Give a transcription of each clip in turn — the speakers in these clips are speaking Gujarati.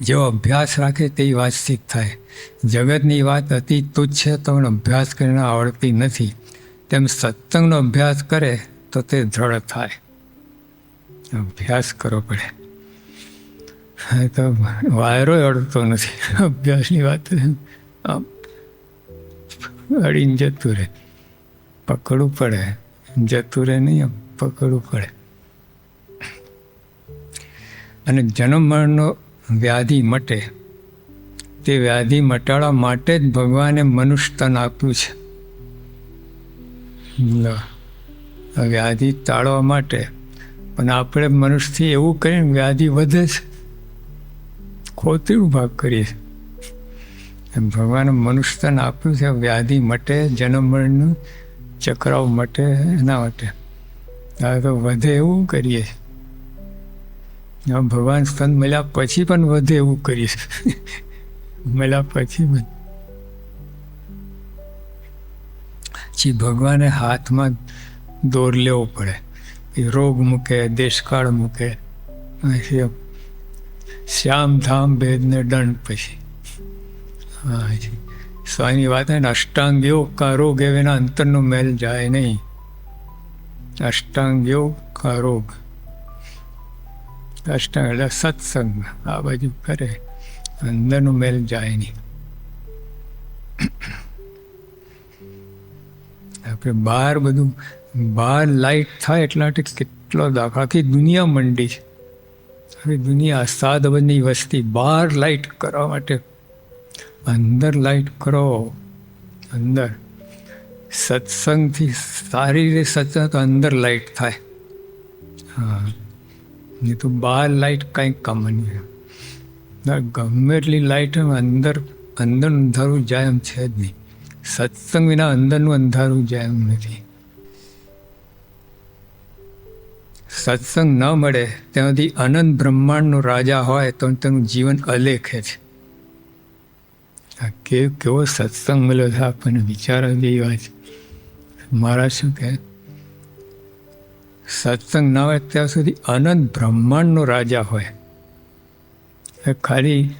જેવો અભ્યાસ રાખે તે વાતચીત થાય. જગતની વાત અતિ તુચ્છ છે, તો પણ અભ્યાસ કરીને આવડતી નથી. તેમ સત્સંગનો અભ્યાસ કરે, તો તે દ્રઢ થાય. અભ્યાસ કરવો પડે. તો વાયરો અડતો નથી. અભ્યાસની વાત અડીને જતું રહે. પકડવું પડે. જતું રહે નહીં પકડવું પડે. અને જન્મ મરણનો વ્યાધિ મટે. તે વ્યાધિ મટાડવા માટે જ ભગવાને મનુષ્યતન આપ્યું છે. વ્યાધિ ટાળવા માટે. પણ આપણે મનુષ્યથી એવું કરીને વ્યાધિ વધે છે. ખોતરું ભાગ કરીએ. એમ ભગવાને મનુષ્યતન આપ્યું છે, વ્યાધિ મટે જન્મ મરણનું ચક્રાવ મટે, એના માટે. આ તો વધે એવું કરીએ. છીએ. ભગવાન સ્તન મળ્યા પછી પણ વધે એવું કરીશ. મળ્યા પછી પણ. પછી ભગવાને હાથમાં દોર લેવો પડે. એ રોગ મૂકે, દેશકાળ મૂકે. પછી શ્યામ ધામ ભેદને દંડ પછી. હા સ્વામીની વાત ને, અષ્ટાંગ યોગ એવે એના અંતરનો મેલ જાય નહીં. અષ્ટાંગ યોગ કા રોગ અષ્ટાંગ એટલે સત્સંગ આ બાજુ કરે અંદરનો મેલ જાય નહીં આપણે બહાર બધું બહાર લાઈટ થાય એટલા માટે કેટલો દાખલો આખી દુનિયા મંડી છે આખી દુનિયા સાત અબજની વસ્તી બહાર લાઈટ કરવા માટે અંદર લાઈટ કરો અંદર સત્સંગથી સારી રીતે સત્સંગ તો અંદર લાઈટ થાય હા નહીં તો બહાર લાઈટ કંઈ કામ નહીં ગમે એટલી લાઈટ અંદર અંદર અંધારું જાય એમ છે જ નહીં. સત્સંગ વિના અંદરનું અંધારું જાય એમ નથી. સત્સંગ ન મળે, ત્યાંથી અનંત બ્રહ્માંડનો રાજા હોય, તો તેનું જીવન અલેખે છે. આ કે કેવો સત્સંગ મળ્યો છે, આપણને વિચાર જેવી વાત. મારા શું કહે? સત્સંગ ના હોય ત્યાં સુધી અનંત બ્રહ્માંડનો રાજા હોય. એ ખાલી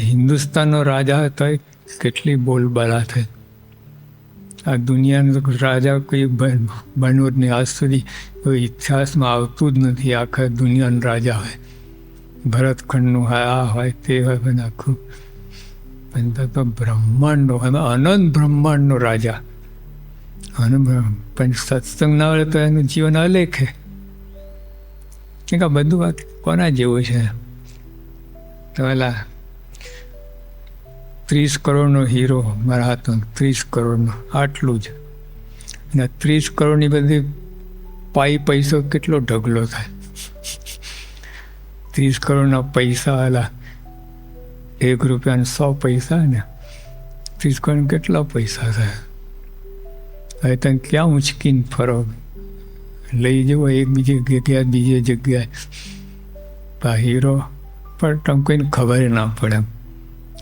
હિન્દુસ્તાનનો રાજા હતો કેટલી બોલબાલા થઈ. આ દુનિયાનો રાજા કોઈ બન- બન્યો જ નહીં. આજ સુધી કોઈ ઇતિહાસમાં આવતું જ નથી. આખા દુનિયાનો રાજા હોય. ભરતખંડનું હોય, આ હોય, તે હોય, પણ આખું, પણ તો બ્રહ્માંડનો, એમાં અનંત બ્રહ્માંડનો રાજા. અને બ્રહ્મ- પણ સત્સંગ ના હોય તો એનું જીવન અલેખે કેમ કે આ બધું વાત કોના જેવું છે તો પેલા ત્રીસ કરોડનો હીરો મારા હાથમાં ત્રીસ કરોડનો, આટલું જ. અને ત્રીસ કરોડની બધી પાઈ પૈસો કેટલો ઢગલો થાય. ત્રીસ કરોડના પૈસા આલા એક રૂપિયાના સો પૈસા ને, ત્રીસ કરોડ કેટલા પૈસા થાય? હવે તમે ક્યાં ઉંચકીને ફરો લઈ જવો એક બીજી જગ્યાએ બીજી જગ્યાએ? પા હીરો, પણ તમે કોઈને ખબર ના પડે એમ.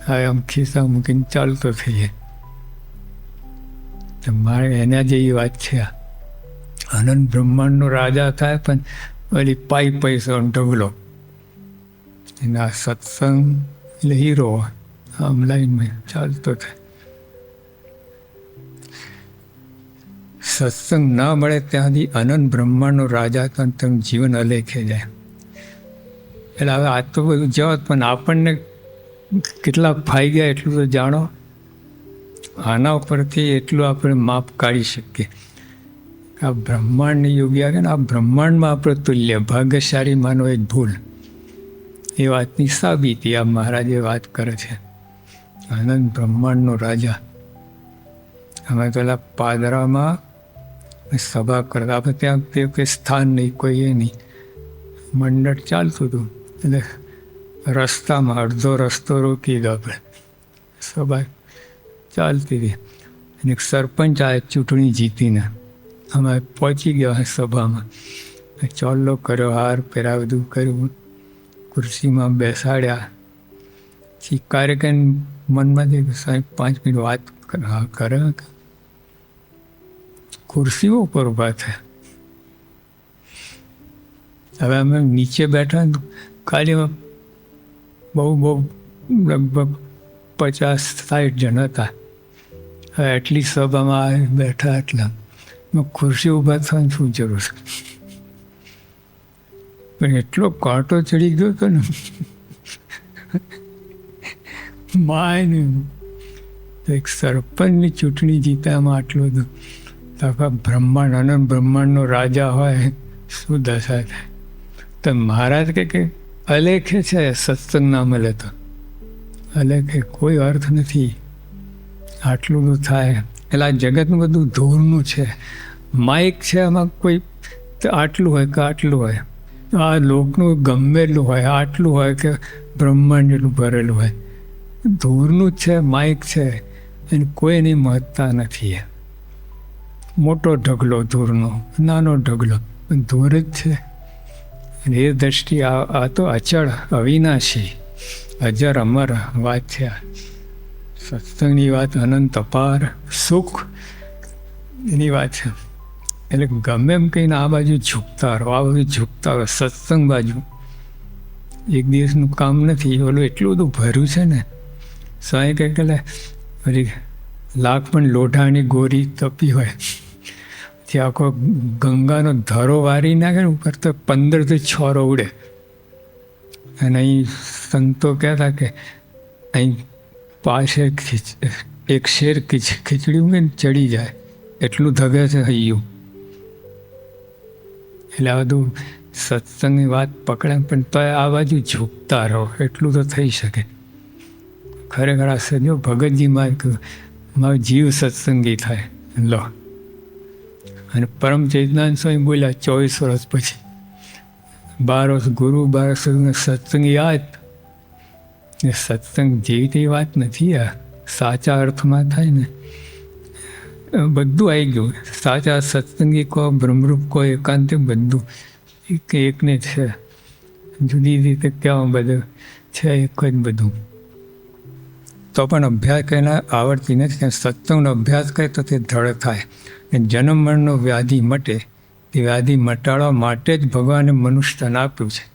હવે આમ ખિસ્સા મૂકીને ચાલતો થઈ જાય. તો મારે એના જેવી વાત છે અનંત બ્રહ્માંડનો રાજા થાય, પણ ઓલી પાઈ પૈસો ઢગલો. એના સત્સંગ, એટલે હીરો આમ લાઈનમાં ચાલતો થાય. સત્સંગ ના મળે ત્યાંથી અનંત બ્રહ્માંડનો રાજા તેનું જીવન અલેખે જાય. એટલે હવે આ તો બધું જવાત પણ આપણને કેટલા ફાઈ ગયા એટલું તો જાણો. આના ઉપરથી એટલું આપણે માપ કાઢી શકીએ. આ બ્રહ્માંડની યોગી આવે ને, આ બ્રહ્માંડમાં આપણે તુલ્ય, ભાગ્યશાળી માનો એક ભૂલ. એ વાતની સાબિતી આ મહારાજે વાત કરે છે. આનંદ બ્રહ્માંડનો રાજા. અમે પેલા પાદરામાં સભા કરતા, આપણે ત્યાં તે કંઈ સ્થાન નહીં, કોઈ એ નહીં. મંડળ ચાલતું હતું. એટલે રસ્તામાં અડધો રસ્તો રોકી દો આપણે. સભા ચાલતી હતી. અને એક સરપંચ આ ચૂંટણી જીતીને અમે પહોંચી ગયા સભામાં. ચોલ્લો કર્યો, હાર પહેરા બધું કર્યું. ખુરશીમાં બેસાડ્યા. પછી કાર્યક્રમ મનમાં થયું સાહેબ, પાંચ મિનિટ વાત કરે. ખુરશીઓ ઉપર ઊભા થયા. હવે અમે નીચે બેઠા, ખાલી બહુ બહુ, લગભગ પચાસ સાઠ જણ હતા. હવે એટલી સભામાં બેઠા એટલા ખુરશી ઊભા થવાની શું જરૂર છે? પણ એટલો કાંટો ચડી ગયો હતો ને. માય તો એક સરપંચની ચૂંટણી જીતામાં આટલું હતું તો બ્રહ્માંડ, અનંત બ્રહ્માંડનો રાજા હોય, શું દશા થાય તો મહારાજ કે કે અલેખે છે સત્સંગ ના મળે તો અલેખે કોઈ અર્થ નથી. આટલું બધું થાય. એટલે આ જગતનું બધું ધૂળનું છે. માઇક છે એમાં કોઈ આટલું હોય કે આટલું હોય. આ લોકનું ગમેલું હોય, આટલું હોય કે બ્રહ્માંડ જેટલું ભરેલું હોય. ધૂળનું જ છે, માઇક છે. એને કોઈની મહત્તા નથી. મોટો ઢગલો ધૂળનો, નાનો ઢગલો. પણ ધૂળ જ છે. અને એ દ્રષ્ટિ આ આ તો અચળ અવિનાશી. અજર અમર વાત છે સત્સંગની વાત અનંત અપાર સુખ એની વાત છે. એટલે ગમે એમ કહીને આ બાજુ ઝૂકતા રહો, આ બાજુ ઝૂકતા રહો, સત્સંગ બાજુ. એક દિવસનું કામ નથી ઓલું એટલું બધું ભર્યું છે ને. સાંઈ કહે કે પછી લાખ પણ લોઢાની ગોરી તપી હોય. ત્યાં આખો ગંગાનો ધરો વારી નાખે ને ઉપર તો પંદરથી છોરો ઉડે. અને અહીં સંતો કહેતા કે અહીં પાસે એક શેર ખીચ, ખીચડી મૂકે ને ચડી જાય. એટલું ધગે છે હૈયું. એટલે આ બધું સત્સંગની વાત પકડે પણ તો આ બાજુ ઝૂકતા રહો, એટલું તો થઈ શકે. ખરેખર આ સજો ભગતજી માં મારો જીવ સત્સંગી થાય. લો. અને પરમ ચૈતનાન સ્વામી બોલ્યા, ચોવીસ વર્ષ પછી. બાર વર્ષ ગુરુ, બાર વર્ષ સત્સંગ યાદ. એ સત્સંગ જેવી વાત નથી આ. સાચા અર્થમાં થાય ને. બધું આવી ગયું. સાચા સત્સંગી કહો બ્રહ્મરૂપ કહો એકાંતે, બધું. એક એકને છે. જુદી રીતે કહેવા બધું. છે, એક જ બધું. તો પણ અભ્યાસ કરીને આવડતી નથી. સત્સંગનો અભ્યાસ કરે તો તે દ્રઢ થાય અને જન્મ મરણનો વ્યાધિ મટે, તે વ્યાધિ મટાડવા માટે જ ભગવાને મનુષ્યતન આપ્યું છે.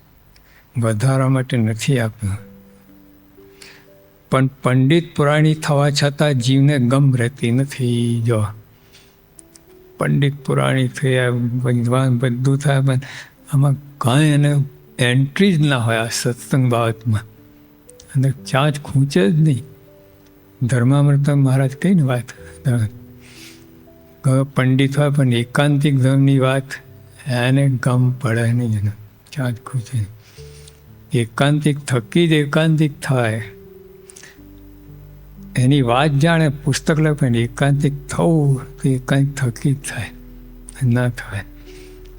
વધારવા માટે નથી આપ્યું. પણ પંડિત પુરાણી થવા છતાં જીવને ગમ રહેતી નથી. જો પંડિત પુરાણી થયા, વિદ્વાન બધું થાય, પણ આમાં કાંઈ એને એન્ટ્રી જ ના હોય આ સત્સંગ બાબતમાં. અને ચાંચ ખૂંચે જ નહીં. ધર્મામૃત મહારાજ કઈ ને વાત પંડિત હોય પણ એકાંતિક ધર્મની વાત એને ગમ પડે નહીં, એને ચાંચ ખુશી એકાંતિક થકી જ એકાંતિક થાય. એની વાત જાણે પુસ્તક લખે પણ એકાંતિક થવું તો એકાંતિક થકી જ થાય ના થાય.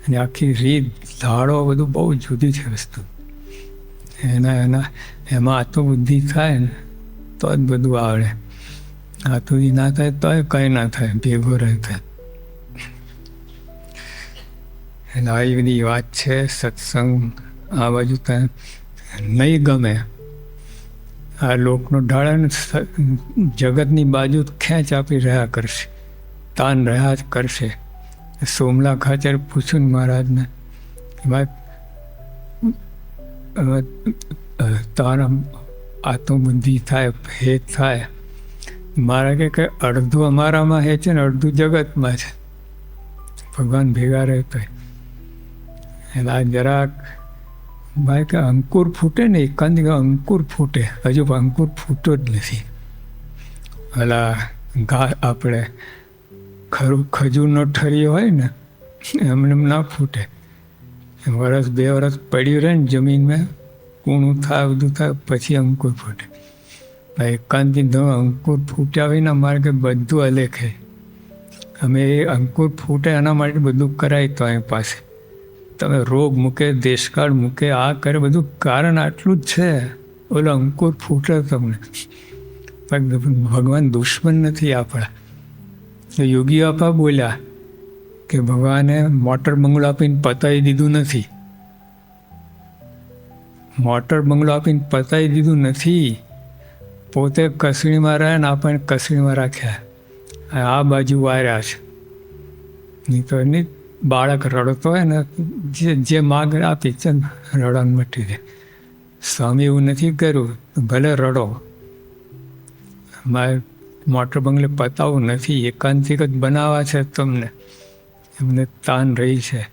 અને આખી રીત ધાડો બધું બહુ જુદી છે વસ્તુ. એના એના, એમાં આત્મબુદ્ધિ થાય ને તો જ બધું આવડે. આતુરી ના થાય, તોય કંઈ ના થાય, ભેગો રહે થાય એટલે આવી બધી વાત છે, સત્સંગ, આ બાજુ ત્યાં નહીં ગમે. આ લોકનો ઢાળન જગતની બાજુ ખેંચ આપી રહ્યા કરશે, તાન રહ્યા જ કરશે. સોમલા ખાચર પૂછ્યું મહારાજને ભાઈ તારા આત્મબુદ્ધિ થાય, ભેદ થાય. મારા કે અડધું અમારામાં હે છે ને અડધું જગતમાં છે. ભગવાન ભેગા રહેતો એટલે આ જરાક ભાઈ કે અંકુર ફૂટે ને એકાંત અંકુર ફૂટે. હજુ અંકુર ફૂટો જ નથી. અલા ઘા આપણે ખરું ખજૂરનો ઠરી હોય ને, એમને એમ ના ફૂટે. વરસ બે વરસ પડ્યું રહે ને જમીનમાં કૂણું થાય બધું થાય, પછી અંકુર ફૂટે. એકાંતિક ધો અંકુર ફૂટ્યા વિના મારે કે બધું અલેખે. અમે એ અંકુર ફૂટે એના માટે બધું કરાય તો અહીં પાસે. તમે રોગ મૂકે, દેશકાળ મૂકે, આ કરે, બધું કારણ આટલું જ છે. ઓલો અંકુર ફૂટે તમને. ભગવાન દુશ્મન નથી આપણા. યોગી આપા બોલ્યા કે ભગવાને મોટર બંગલો આપીને પતાવી દીધું નથી. મોટર બંગલો આપીને પતાવી દીધું નથી. પોતે કસણીમાં રહે ને આપણને કસણીમાં રાખ્યા. આ બાજુ વાર્યા છે. નહીં તો એની બાળક રડતો હોય ને, જે જે માગ આપી છે રડવાનું મટી દે સ્વામી એવું નથી કર્યું, ભલે રડો. મારે મોટર બંગલે પતાવું નથી, એકાંતિક જ બનાવવા છે તમને. એમને તાન રહી છે.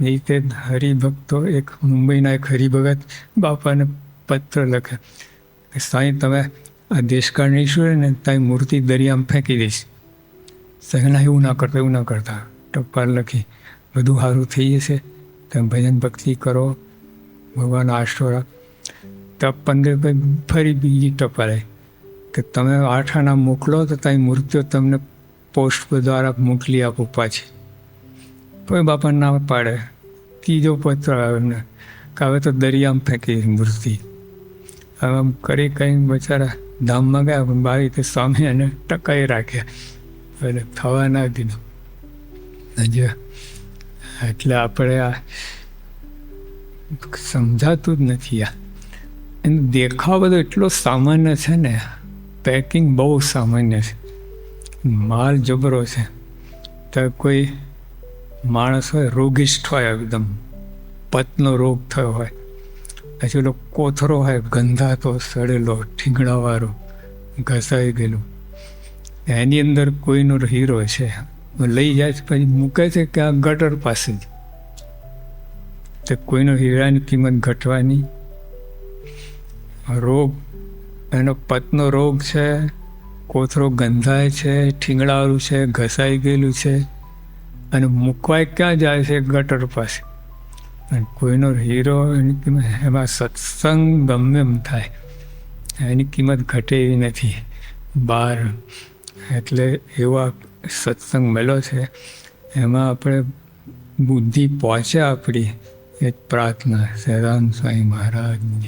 એ રીતે હરિભક્તો એક મુંબઈના એક હરિભગત બાપાને પત્ર લખે. સાંઈ તમે આ દેશકાળની ઈશ્વર ને તારી મૂર્તિ દરિયામાં ફેંકી દઈશ. સહના એવું ના કરતા, એવું ના કરતા. ટપાલ લખી બધું સારું થઈ જશે. તમે ભજન ભક્તિ કરો. ભગવાન આશરો રાખ તો પંદર ફરી બીજી ટપાલ. આવી કે તમે આઠ આના મોકલો તો ત્યાં મૂર્તિઓ તમને પોસ્ટ દ્વારા મોકલી આપો પાછી. કોઈ બાપા ના પાડે. ત્રીજો પત્ર આવે એમને, કે હવે તો દરિયામાં ફેંકી મૂર્તિ. હવે આમ કરી કંઈ બચારા ધામમાં ગયા, પણ બારી તે સ્વામી એને ટકાઈ રાખ્યા. એટલે થવા ના દીધું હજી એટલે આપણે આ સમજાતું જ નથી આ. એનો દેખાવ બધો એટલો સામાન્ય છે ને પેકિંગ બહુ સામાન્ય છે. માલ જબરો છે. તો કોઈ માણસ હોય, રોગિષ્ઠ હોય એકદમ. પતનો રોગ થયો હોય. પછી ઓલો કોથરો હોય, ગંધાતો, સડેલો ઠીંગણાવાળો ઘસાઈ ગયેલું. એની અંદર કોઈનો હીરો છે. લઈ જાય છે, પછી મૂકે છે કે આ ગટર પાસે જ. તો કોઈનો હીરાની કિંમત ઘટવાની? રોગ, એનો પતનો રોગ છે, કોથરો ગંધાય છે, ઠીંગડાવાળું છે, ઘસાઈ ગયેલું છે. અને મૂકવાય ક્યાં જાય છે? ગટર પાસે. અને કોઈનો હીરો એની કિંમત, એમાં સત્સંગ ગમે એમ થાય. એની કિંમત ઘટે એવી નથી. બહાર એટલે એવા સત્સંગ મળ્યો છે. એમાં આપણે બુદ્ધિ પહોંચે આપણી. એ પ્રાર્થના સહેરામ સ્વામી મહારાજની